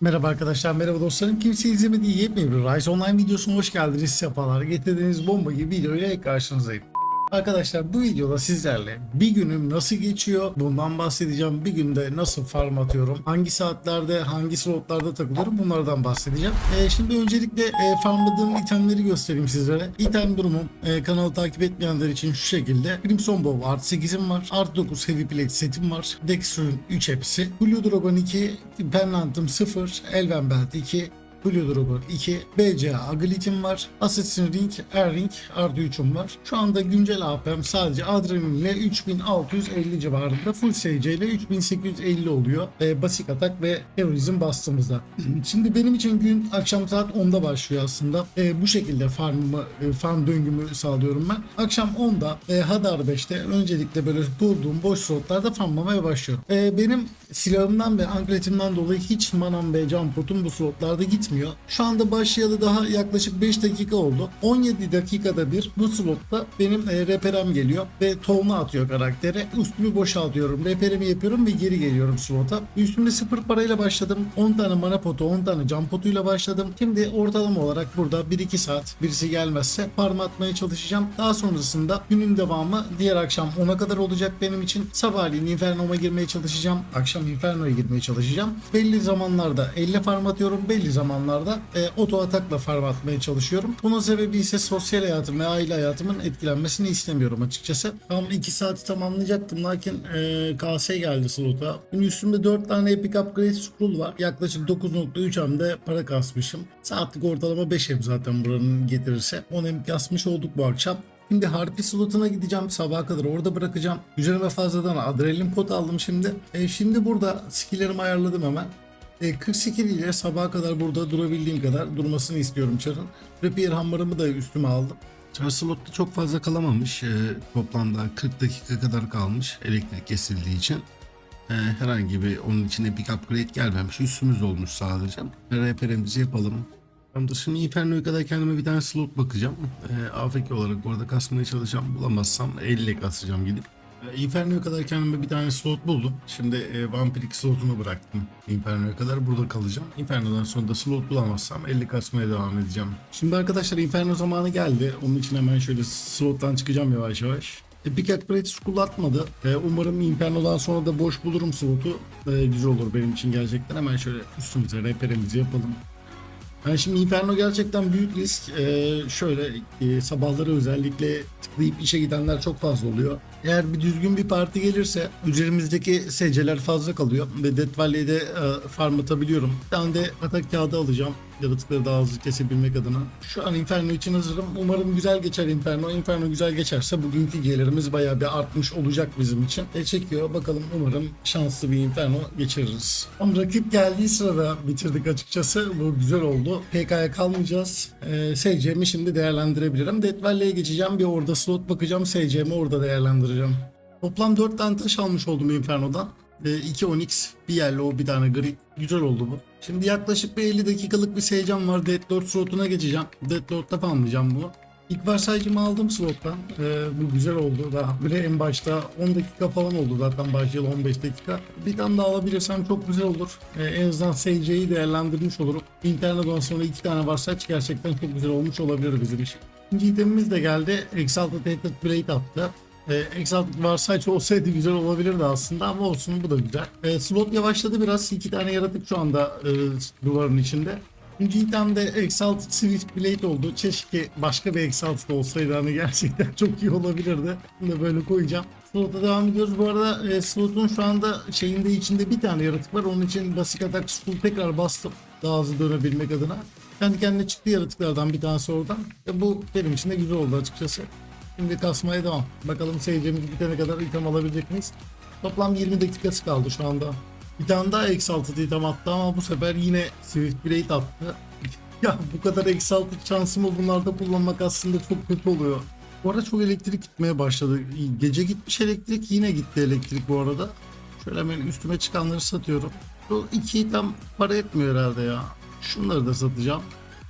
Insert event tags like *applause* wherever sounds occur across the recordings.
Merhaba arkadaşlar, merhaba dostlarım. Kimse izlemediği yepyeni bir Rise Online videosuna hoş geldiniz. Sefalar getirdiğiniz bomba gibi videoyla karşınızdayım. Arkadaşlar bu videoda sizlerle bir günüm nasıl geçiyor bundan bahsedeceğim. Bir günde nasıl farm atıyorum, hangi saatlerde, hangi slotlarda takılıyorum bunlardan bahsedeceğim. Ee, şimdi öncelikle e, farmladığım itemleri göstereyim sizlere. İtem durumum e, kanalı takip etmeyenler için şu şekilde. Crimson Bow artı 8'im var. Artı 9 Heavy Plate setim var. Dexter'ın 3 hepsi. Blue Dragon 2, Pendant'ım 0, Elven Belt 2, Blue Dragon 2, BCA Agilitim var. Assassin Ring, Air Ring artı 3'üm var. Şu anda güncel AP'm sadece Adrenaline ile 3650 civarında. Full SC ile 3850 oluyor. E, basic atak ve terörizm bastığımızda. *clears throat* Şimdi benim için gün akşam saat 10'da başlıyor aslında. E, bu şekilde farmımı, e, farm döngümü sağlıyorum ben. Akşam 10'da e, Hadar 5'te öncelikle böyle bulduğum boş slotlarda farmlamaya başlıyorum. E, benim silahımdan ve ankletimden dolayı hiç manam ve can potum bu slotlarda gitmiyor. Şu anda başlayalı daha yaklaşık 5 dakika oldu. 17 dakikada bir bu slotta benim e, reperem geliyor ve tohumlu atıyor karaktere. Üstümü boşaltıyorum, reperimi yapıyorum ve geri geliyorum slota. Üstümde sıfır parayla başladım. 10 tane mana potu, 10 tane can potuyla başladım. Şimdi ortalama olarak burada 1-2 saat birisi gelmezse farm atmaya çalışacağım. Daha sonrasında günün devamı diğer akşam 10'a kadar olacak benim için. Sabahleyin Inferno'ma girmeye çalışacağım. Akşam Inferno'ya girmeye çalışacağım. Belli zamanlarda 50 farm atıyorum. Belli zamanlarda e, oto atakla farm atmaya çalışıyorum. Bunun sebebi ise sosyal hayatım ve aile hayatımın etkilenmesini istemiyorum açıkçası. Tam 2 saati tamamlayacaktım lakin e, KS geldi slota. Şimdi üstümde 4 tane Epic Upgrade Scroll var. Yaklaşık 9.3 M'de para kasmışım. Saatlik ortalama 5 M zaten buranın getirirse. 10 M kasmış olduk bu akşam. Şimdi Harpi slotuna gideceğim. Sabaha kadar orada bırakacağım. Üzerime fazladan adrenalin pot aldım şimdi. E, şimdi burada skillerimi ayarladım hemen. E, 48 ile sabaha kadar burada durabildiğim kadar durmasını istiyorum çarın. Repair hammer'ımı da üstüme aldım. Çar slotta çok fazla kalamamış. E, toplamda 40 dakika kadar kalmış elektrik kesildiği için. E, herhangi bir onun içine bir upgrade gelmemiş. Üstümüz olmuş sadece. Repair'imizi yapalım. Tamamdır. Şimdi Inferno'ya kadar kendime bir tane slot bakacağım. E, AFK olarak orada kasmaya çalışacağım. Bulamazsam 50 kasacağım gidip. E, Inferno'ya kadar kendime bir tane slot buldum. Şimdi e, Vampirik slotunu bıraktım. Inferno'ya kadar burada kalacağım. Inferno'dan sonra da slot bulamazsam 50 kasmaya devam edeceğim. Şimdi arkadaşlar Inferno zamanı geldi. Onun için hemen şöyle slottan çıkacağım yavaş yavaş. Epic Upgrade School atmadı. E, umarım Inferno'dan sonra da boş bulurum slotu. E, güzel olur benim için gerçekten. Hemen şöyle üstümüze reperimizi yapalım. Yani şimdi Inferno gerçekten büyük risk. Ee, şöyle e, sabahları özellikle tıklayıp işe gidenler çok fazla oluyor. Eğer bir düzgün bir parti gelirse üzerimizdeki seceler fazla kalıyor ve Death Valley'de e, farm atabiliyorum. Bir tane de atak kağıdı alacağım yaratıkları daha hızlı kesebilmek adına. Şu an Inferno için hazırım. Umarım güzel geçer Inferno. Inferno güzel geçerse bugünkü gelirimiz bayağı bir artmış olacak bizim için. E çekiyor. Bakalım umarım şanslı bir Inferno geçiririz. Tam rakip geldiği sırada bitirdik açıkçası. Bu güzel oldu. PK'ya kalmayacağız. E, SC'mi şimdi değerlendirebilirim. Death Valley'e geçeceğim. Bir orada slot bakacağım. SC'mi orada değerlendireceğim. Toplam 4 tane taş almış oldum Inferno'dan. 2 Onyx, bir yellow, bir tane gri. Güzel oldu bu. Şimdi yaklaşık bir 50 dakikalık bir seyircam var. Deadlord slotuna geçeceğim. Deadlord'da farmlayacağım bunu. İlk varsayıcımı aldım slottan. Ee, bu güzel oldu. Daha bile en başta 10 dakika falan oldu zaten başlayalı 15 dakika. Bir tane daha alabilirsem çok güzel olur. Ee, en azından SC'yi değerlendirmiş olurum. Internadan sonra iki tane varsaç gerçekten çok güzel olmuş olabilir bizim için. İkinci itemimiz de geldi. Exalted Hated Blade attı. E, Exalted Varsaç olsaydı güzel olabilirdi aslında ama olsun bu da güzel. E, slot yavaşladı biraz. iki tane yaratık şu anda e, duvarın içinde. İkinci item de Exalted Swift Blade oldu. Keşke başka bir Exalted olsaydı hani gerçekten *laughs* çok iyi olabilirdi. Bunu da böyle koyacağım. Slot'a devam ediyoruz. Bu arada e, slotun şu anda şeyinde içinde bir tane yaratık var. Onun için Basic Attack School tekrar bastım. Daha hızlı dönebilmek adına. Kendi kendine çıktı yaratıklardan bir tanesi oradan. E, bu benim için de güzel oldu açıkçası. Şimdi kasmaya devam. Bakalım seyircimiz bitene kadar item alabilecek miyiz? Toplam 20 dakikası kaldı şu anda. Bir tane daha Exalted item attı ama bu sefer yine Swift Blade attı. *laughs* ya bu kadar Exalted şansımı bunlarda kullanmak aslında çok kötü oluyor. Bu arada çok elektrik gitmeye başladı. Gece gitmiş elektrik yine gitti elektrik bu arada. Şöyle hemen üstüme çıkanları satıyorum. Bu iki item para etmiyor herhalde ya. Şunları da satacağım.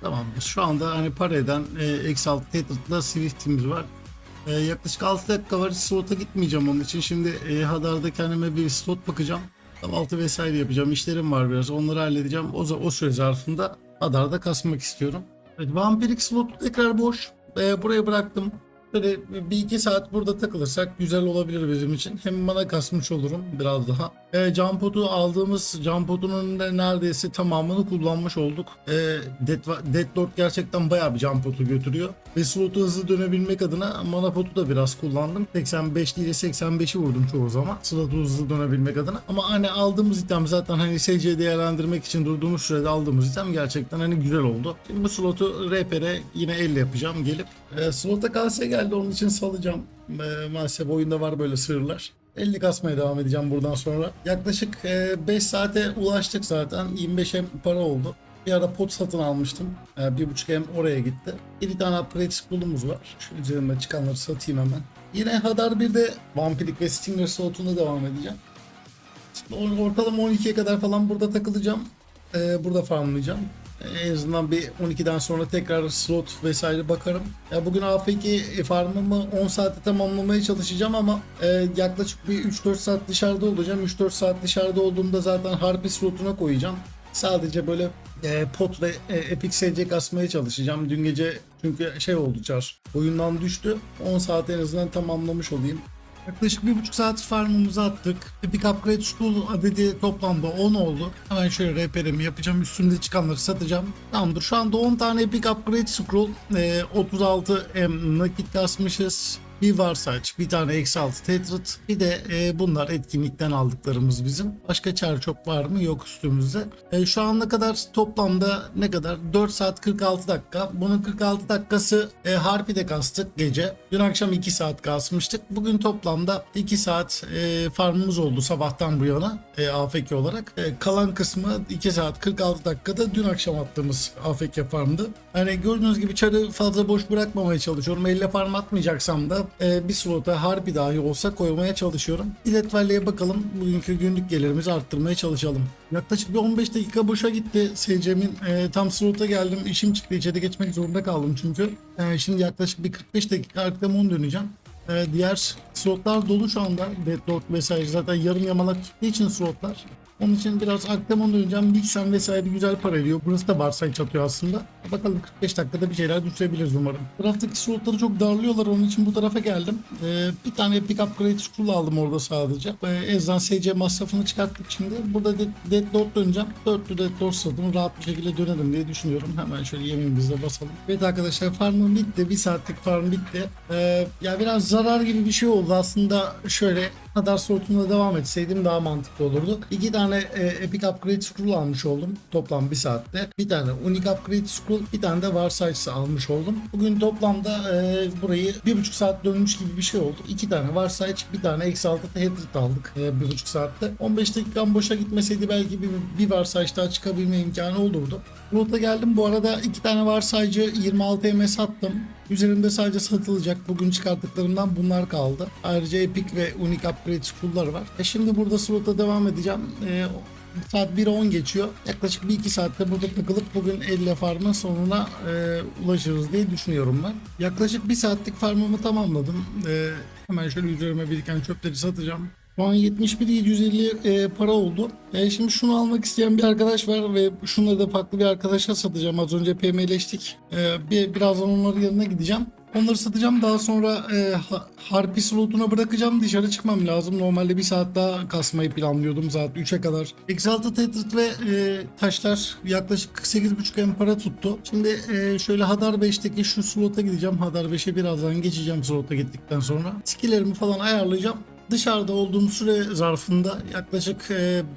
Tamam şu anda hani para eden e, Exalted Hatred'la Swift'imiz var. Ee, yaklaşık 6 dakika var. Slot'a gitmeyeceğim onun için. Şimdi e, Hadar'da kendime bir slot bakacağım. Kahvaltı vesaire yapacağım. İşlerim var biraz. Onları halledeceğim. O, o süre zarfında Adar'da kasmak istiyorum. Evet, vampirik slotu tekrar boş. Ee, buraya bıraktım. Böyle bir iki saat burada takılırsak güzel olabilir bizim için. Hem bana kasmış olurum biraz daha. E, jump potu aldığımız jump potunun da neredeyse tamamını kullanmış olduk. E, Dead, Deadlord gerçekten bayağı bir jump potu götürüyor. Ve slotu hızlı dönebilmek adına mana potu da biraz kullandım. 85 ile 85'i vurdum çoğu zaman. Slotu hızlı dönebilmek adına. Ama hani aldığımız item zaten hani SC değerlendirmek için durduğumuz sürede aldığımız item gerçekten hani güzel oldu. Şimdi bu slotu RP'e yine elle yapacağım gelip. E, slota kalse geldi onun için salacağım. E, maalesef oyunda var böyle sırlar. 50 kasmaya devam edeceğim buradan sonra. Yaklaşık 5 saate ulaştık zaten. 25 hem para oldu. Bir ara pot satın almıştım. E, Bir buçuk hem oraya gitti. 7 tane upgrade spool'umuz var. Şu üzerime çıkanları satayım hemen. Yine Hadar 1'de vampirik ve Stinger slotunda devam edeceğim. Şimdi or- ortalama 12'ye kadar falan burada takılacağım. E, burada farmlayacağım. En azından bir 12'den sonra tekrar slot vesaire bakarım. Ya bugün AFK farmımı 10 saatte tamamlamaya çalışacağım ama e, yaklaşık bir 3-4 saat dışarıda olacağım. 3-4 saat dışarıda olduğumda zaten harpi slotuna koyacağım. Sadece böyle e, pot ve e, epic SC kasmaya çalışacağım. Dün gece çünkü şey oldu çar. Oyundan düştü. 10 saat en azından tamamlamış olayım. Yaklaşık bir buçuk saat farmımızı attık. Epic Upgrade School adedi toplamda 10 oldu. Hemen şöyle RP'lerimi yapacağım. Üstünde çıkanları satacağım. Tamamdır. Şu anda 10 tane Epic Upgrade Scroll. E, 36 M nakit kasmışız. Bir Varsaç, bir tane eksi 6 Tetrit. Bir de e, bunlar etkinlikten aldıklarımız bizim. Başka çar çok var mı? Yok üstümüzde. E, şu ana kadar toplamda ne kadar? 4 saat 46 dakika. Bunun 46 dakikası e, Harpi'de kastık gece. Dün akşam 2 saat kasmıştık. Bugün toplamda 2 saat e, farmımız oldu sabahtan bu yana e, AFK olarak. E, kalan kısmı 2 saat 46 dakikada dün akşam attığımız AFK farmdı. Hani gördüğünüz gibi çarı fazla boş bırakmamaya çalışıyorum. Elle farm atmayacaksam da e, bir slota harbi dahi olsa koymaya çalışıyorum. Bilet Valley'e bakalım. Bugünkü günlük gelirimizi arttırmaya çalışalım. Yaklaşık bir 15 dakika boşa gitti. SC'min e, tam slota geldim. İşim çıktı. İçeri geçmek zorunda kaldım çünkü. E, şimdi yaklaşık bir 45 dakika Arkham döneceğim. E, diğer slotlar dolu şu anda. Deadlord vesaire zaten yarım yamalak gittiği için slotlar. Onun için biraz Akdemon döneceğim. Bilgisayar vesaire güzel para ediyor. Burası da Barsay çatıyor aslında. Bakalım 45 dakikada bir şeyler düşürebiliriz umarım. Taraftaki slotları çok darlıyorlar. Onun için bu tarafa geldim. Ee, bir tane pick upgrade scroll aldım orada sadece. Ee, Ezdan SC masrafını çıkarttık şimdi. Burada de- Deadlord döneceğim. Dörtlü Deadlord satın rahat bir şekilde dönelim diye düşünüyorum. Hemen şöyle yemeğimizi basalım. Evet arkadaşlar farmım bitti. Bir saatlik farm bitti. Ee, ya biraz zarar gibi bir şey oldu. Aslında şöyle kadar slotunda devam etseydim daha mantıklı olurdu. İki tane e, Epic Upgrade Scroll almış oldum. Toplam bir saatte. Bir tane Unique Upgrade Scroll, bir tane de Varsayç'ı almış oldum. Bugün toplamda e, burayı bir buçuk saat dönmüş gibi bir şey oldu. İki tane Varsayç, bir tane 6 Headrit aldık e, bir buçuk saatte. 15 dakikam boşa gitmeseydi belki bir, bir Varsayç daha çıkabilme imkanı olurdu. Rota geldim. Bu arada iki tane Varsaycı 26 MS sattım. Üzerinde sadece satılacak bugün çıkarttıklarımdan bunlar kaldı. Ayrıca Epic ve Unique Upgrade School'lar var. E şimdi burada slota devam edeceğim. E, saat 1'e 10 geçiyor. Yaklaşık 1-2 saatte burada takılıp bugün 50 farmın sonuna e, ulaşırız diye düşünüyorum ben. Yaklaşık 1 saatlik farmımı tamamladım. E, hemen şöyle üzerime biriken çöpleri satacağım. Şu an 71.750 e, para oldu. E, şimdi şunu almak isteyen bir arkadaş var ve şunları da farklı bir arkadaşa satacağım. Az önce PM'leştik. E, bir, birazdan onların yanına gideceğim. Onları satacağım. Daha sonra e, ha- harpi slotuna bırakacağım. Dışarı çıkmam lazım. Normalde bir saat daha kasmayı planlıyordum. Saat 3'e kadar. Exalted Tetrit ve e, taşlar yaklaşık 48.5 em para tuttu. Şimdi e, şöyle Hadar 5'teki şu slota gideceğim. Hadar 5'e birazdan geçeceğim slota gittikten sonra. Skill'lerimi falan ayarlayacağım. Dışarıda olduğum süre zarfında yaklaşık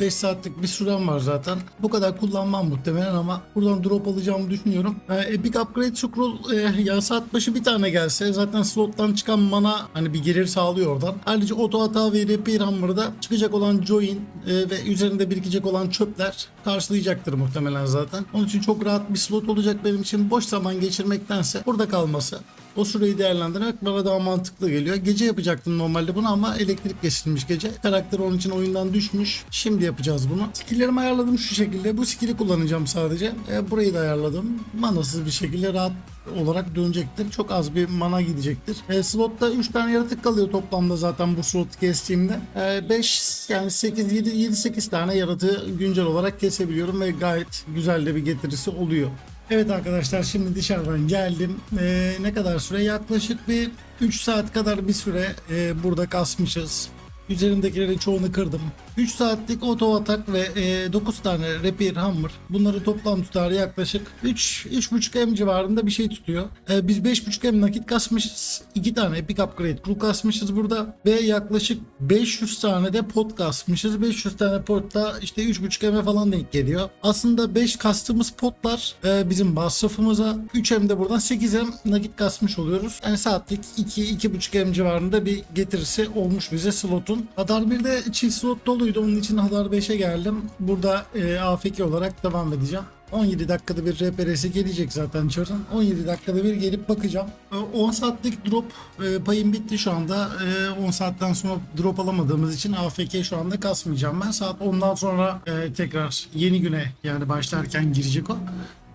5 saatlik bir sürem var zaten. Bu kadar kullanmam muhtemelen ama buradan drop alacağımı düşünüyorum. E, Epic Upgrade Scroll e, ya saat başı bir tane gelse zaten slottan çıkan mana hani bir gelir sağlıyor oradan. Ayrıca auto hata ve repair hammer'da çıkacak olan join e, ve üzerinde birikecek olan çöpler karşılayacaktır muhtemelen zaten. Onun için çok rahat bir slot olacak benim için. Boş zaman geçirmektense burada kalması o süreyi değerlendirmek bana daha mantıklı geliyor. Gece yapacaktım normalde bunu ama elektrik kesilmiş gece. Karakter onun için oyundan düşmüş. Şimdi yapacağız bunu. Skill'lerimi ayarladım şu şekilde. Bu skill'i kullanacağım sadece. E, burayı da ayarladım. Manasız bir şekilde rahat olarak dönecektir. Çok az bir mana gidecektir. E, slotta 3 tane yaratık kalıyor toplamda zaten bu slotu kestiğimde. 5 yani 8 7 7 8 tane yaratığı güncel olarak kesebiliyorum ve gayet güzel de bir getirisi oluyor. Evet arkadaşlar şimdi dışarıdan geldim. Ee, ne kadar süre? Yaklaşık bir 3 saat kadar bir süre e, burada kasmışız. Üzerindekilerin çoğunu kırdım. 3 saatlik oto atak ve e, 9 tane repair hammer. Bunları toplam tutarı yaklaşık 3 3.5 M civarında bir şey tutuyor. E, biz 5.5 M nakit kasmışız. 2 tane epic upgrade crew kasmışız burada ve yaklaşık 500 tane de pot kasmışız. 500 tane pot da işte 3.5 M'e falan denk geliyor. Aslında 5 kastığımız potlar e, bizim masrafımıza 3 M de buradan 8 M nakit kasmış oluyoruz. Yani saatlik 2 2.5 M civarında bir getirisi olmuş bize slotun. Hadar 1'de çift slot doluydu. Onun için Hadar 5'e geldim. Burada e, AFK olarak devam edeceğim. 17 dakikada bir RPR'si gelecek zaten Char'ın. 17 dakikada bir gelip bakacağım. E, 10 saatlik drop e, payım bitti şu anda. E, 10 saatten sonra drop alamadığımız için AFK şu anda kasmayacağım. Ben saat 10'dan sonra e, tekrar yeni güne yani başlarken girecek o.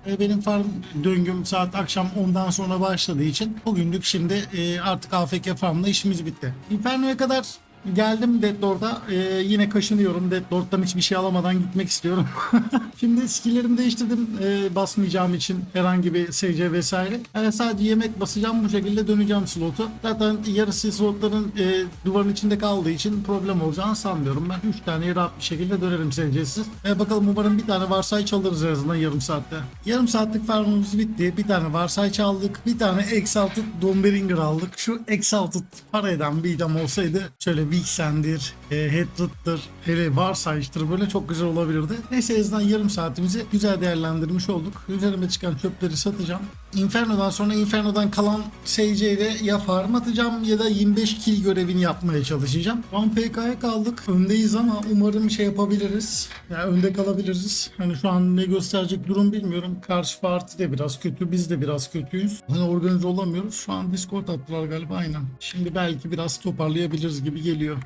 E, Benim farm döngüm saat akşam 10'dan sonra başladığı için bugünlük şimdi e, artık AFK farmla işimiz bitti. Inferno'ya kadar geldim Deadlord'a. E, yine kaşınıyorum. Deadlord'dan hiçbir şey alamadan gitmek istiyorum. *laughs* şimdi skilllerimi değiştirdim e, basmayacağım için herhangi bir SC vesaire. E, sadece yemek basacağım bu şekilde döneceğim slotu. Zaten yarısı slotların e, duvarın içinde kaldığı için problem olacağını sanmıyorum. Ben 3 tane rahat bir şekilde dönerim SC'siz. E, bakalım umarım bir tane varsay çalırız en azından yarım saatte. Yarım saatlik farmımız bitti. Bir tane varsay çaldık. Bir tane Exalted Domberinger aldık. Şu Exalted para eden bir item olsaydı şöyle Vixen'dir, e, Hatred'dır, hele varsayıştır böyle çok güzel olabilirdi. Neyse en azından yarım saatimizi güzel değerlendirmiş olduk. Üzerime çıkan çöpleri satacağım. Inferno'dan sonra Inferno'dan kalan SC ile ya farm atacağım ya da 25 kill görevini yapmaya çalışacağım. Şu an PK'ya kaldık. Öndeyiz ama umarım şey yapabiliriz. Yani önde kalabiliriz. Hani şu an ne gösterecek durum bilmiyorum. Karşı parti de biraz kötü. Biz de biraz kötüyüz. Hani organize olamıyoruz. Şu an Discord attılar galiba aynen. Şimdi belki biraz toparlayabiliriz gibi geliyor.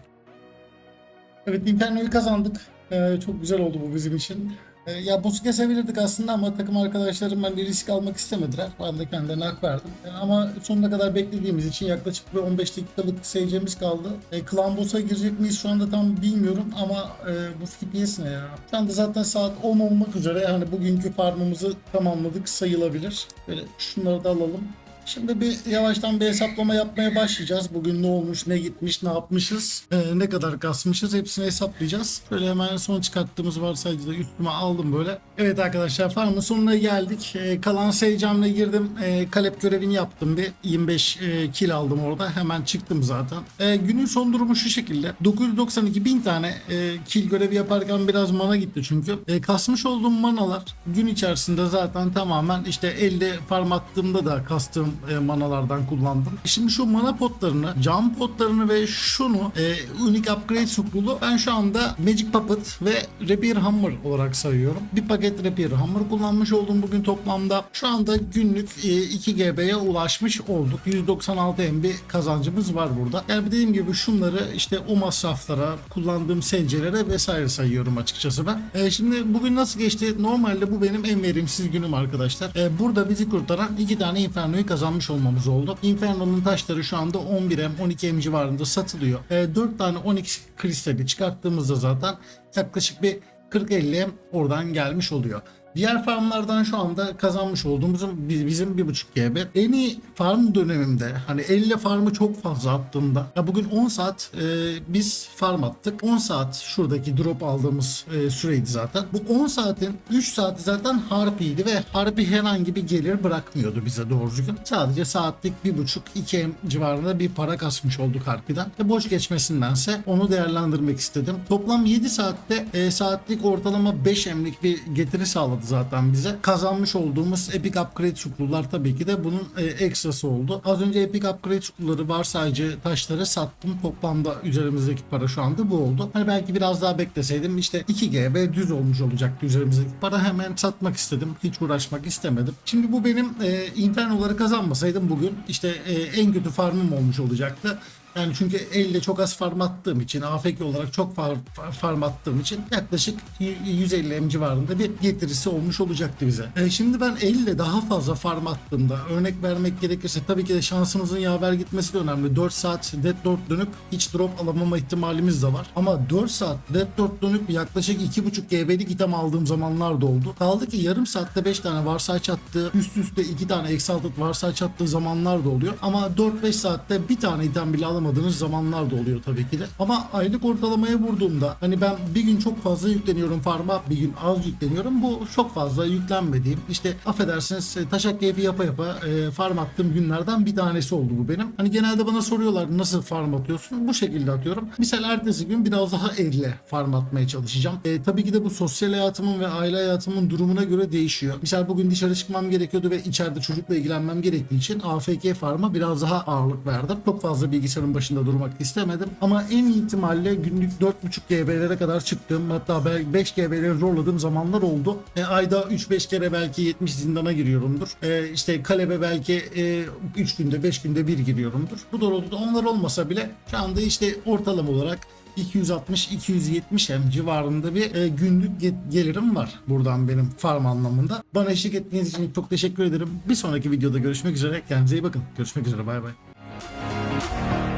Evet Inferno'yu kazandık. Ee, çok güzel oldu bu bizim için. Ee, ya boss'u kesebilirdik aslında ama takım arkadaşlarım ben de risk almak istemediler. Ben de kendilerine hak verdim. Ee, ama sonuna kadar beklediğimiz için yaklaşık bir 15 dakikalık seyircimiz kaldı. E, Clan boss'a girecek miyiz şu anda tam bilmiyorum ama e, bu FPS ne ya? Şu anda zaten saat 10 olmak üzere yani bugünkü farmımızı tamamladık sayılabilir. Böyle şunları da alalım. Şimdi bir yavaştan bir hesaplama yapmaya başlayacağız. Bugün ne olmuş, ne gitmiş, ne yapmışız, e, ne kadar kasmışız hepsini hesaplayacağız. Böyle hemen son çıkarttığımız varsayıcı da üstüme aldım böyle. Evet arkadaşlar farmın sonuna geldik. E, kalan seyircamla girdim. E, kalep görevini yaptım bir. 25 e, kill aldım orada. Hemen çıktım zaten. E, günün son durumu şu şekilde. 992 bin tane e, kill görevi yaparken biraz mana gitti çünkü. Kasmış olduğum manalar gün içerisinde zaten tamamen işte elde farm attığımda da kastığım e, manalardan kullandım. Şimdi şu mana potlarını, cam potlarını ve şunu e, Unique Upgrade Scroll'u ben şu anda Magic Puppet ve Repair Hammer olarak sayıyorum. Bir paket Repair Hammer kullanmış oldum bugün toplamda. Şu anda günlük e, 2 GB'ye ulaşmış olduk. 196 MB kazancımız var burada. Yani dediğim gibi şunları işte o masraflara, kullandığım SC'lere vesaire sayıyorum açıkçası ben. E, şimdi bugün nasıl geçti? Normalde bu benim en verimsiz günüm arkadaşlar. E, burada bizi kurtaran iki tane Inferno'yu kazanmış olmamız oldu. Inferno'nun taşları şu anda 11M, 12M civarında satılıyor. E, 4 tane Onyx kristali çıkarttığımızda zaten yaklaşık bir 40-50M oradan gelmiş oluyor. Diğer farmlardan şu anda kazanmış olduğumuzun bi- bizim 1.5 GB. En iyi farm dönemimde hani elle farmı çok fazla attığımda ya bugün 10 saat e, biz farm attık. 10 saat şuradaki drop aldığımız e, süreydi zaten. Bu 10 saatin 3 saati zaten harpiydi ve harpi herhangi bir gelir bırakmıyordu bize doğru düzgün. Sadece saatlik 1.5-2 M civarında bir para kasmış olduk harpiden. E, boş geçmesindense onu değerlendirmek istedim. Toplam 7 saatte e, saatlik ortalama 5 M'lik bir getiri sağladı zaten bize. Kazanmış olduğumuz Epic Upgrade çukurlar tabii ki de bunun e, ekstrası oldu. Az önce Epic Upgrade çukurları varsayıcı taşları sattım. Toplamda üzerimizdeki para şu anda bu oldu. Hani belki biraz daha bekleseydim işte 2 GB düz olmuş olacaktı üzerimizdeki para. Hemen satmak istedim. Hiç uğraşmak istemedim. Şimdi bu benim e, Inferno'ları kazanmasaydım bugün işte e, en kötü farmım olmuş olacaktı. Yani çünkü elle çok az farm attığım için, AFK olarak çok far, farm attığım için yaklaşık y- 150 M civarında bir getirisi olmuş olacaktı bize. E, şimdi ben elle daha fazla farm attığımda örnek vermek gerekirse tabii ki de şansımızın yaver gitmesi de önemli. 4 saat dead dot dönüp hiç drop alamama ihtimalimiz de var. Ama 4 saat dead dot dönüp yaklaşık 2.5 GB'lik item aldığım zamanlar da oldu. Kaldı ki yarım saatte 5 tane varsay çattığı, üst üste 2 tane exalted varsay çattığı zamanlar da oluyor. Ama 4-5 saatte bir tane item bile alamadığınız zamanlar da oluyor tabii ki de. Ama aylık ortalamaya vurduğumda hani ben bir gün çok fazla yükleniyorum farma, bir gün az yükleniyorum. Bu çok fazla yüklenmediğim işte affedersiniz e, taşak keyfi yapa yapa e, farm attığım günlerden bir tanesi oldu bu benim. Hani genelde bana soruyorlar nasıl farm atıyorsun? Bu şekilde atıyorum. Misal ertesi gün biraz daha elle farm atmaya çalışacağım. E, tabii ki de bu sosyal hayatımın ve aile hayatımın durumuna göre değişiyor. Misal bugün dışarı çıkmam gerekiyordu ve içeride çocukla ilgilenmem gerektiği için AFK farm'a biraz daha ağırlık verdim. Çok fazla bilgisayarın başında durmak istemedim. Ama en ihtimalle günlük 4.5 GB'lere kadar çıktım. Hatta belki 5 GB'leri zorladığım zamanlar oldu. E, ayda 3-5 kere belki 70 zindana giriyorumdur. E, işte kalebe belki e, 3 günde 5 günde bir giriyorumdur. Bu doğrultuda onlar olmasa bile şu anda işte ortalama olarak 260-270 M civarında bir e, günlük ge- gelirim var buradan benim farm anlamında. Bana eşlik ettiğiniz için çok teşekkür ederim. Bir sonraki videoda görüşmek üzere. Kendinize iyi bakın. Görüşmek üzere. Bay bay.